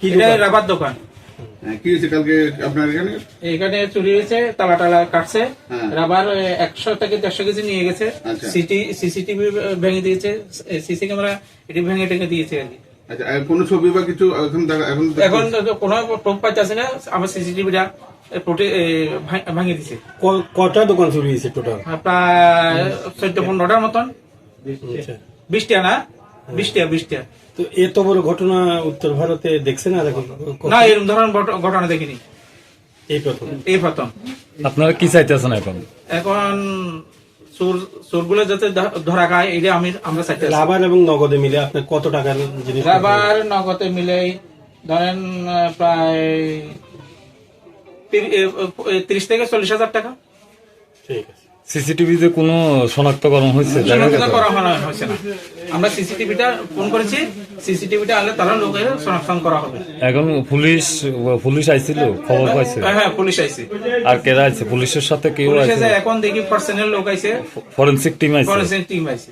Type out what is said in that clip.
কি এটা রাবার দোকান। কি হয়েছে কালকে আপনার এখানে? এখানে চুরি হয়েছে তালা টালা কাটছে। হ্যাঁ। রাবার একশো থেকে দেড়শো কেজি নিয়ে গেছে। আচ্ছা। সিটি সিসিটিভি ভেঙে দিয়েছে সিসি ক্যামেরা এটি ভেঙে টেঙে দিয়েছে আর কি। আচ্ছা কোনো ছবি বা কিছু এখন দেখা এখন এখন তো কোনো প্রুফ পাইতেছে না আমার সিসিটিভিটা ভাঙিয়ে দিছে। ক- কটা দোকান চুরি হয়েছে টোটাল প্রায় চোদ্দ পনেরোটার মতন। বিশটা না? বিশটা বিশটা তো এত বড় ঘটনা উত্তর ভারতে দেখছেন আর এখন না এরকম ধরনের ঘটনা দেখিনি। এই প্রথম। এই প্রথম। আপনারা কি চাইতেছেন এখন? এখন চোর চোরগুলো যাতে ধরা খায় এটা আমি আমরা চাইতে। রাবার এবং নগদে মিলে আপনার কত টাকার জিনিস রাবার নগদে মিলে ধরেন আহ, প্রায় তিরিশ থেকে চল্লিশ হাজার টাকা। ঠিক আছে। সিসিটিভিতে কোনো শনাক্তকরণ হয়েছে? হয়েছে না। আমরা সিসিটিভিটা ফোন করেছি সিসিটিভিটা আনলে তারা লোকের শনাক্তন করা হবে। এখন পুলিশ পুলিশ আইছিল? খবর পাইছে? হ্যাঁ হ্যাঁ পুলিশ আইছে। আর কেরা আইছে? পুলিশের সাথে কেউ আছে আইছে এখন দেখি পার্সোনাল লোক আইছে। ফরেনসিক টিম আইছে। ফরেনসিক টিম আইছে।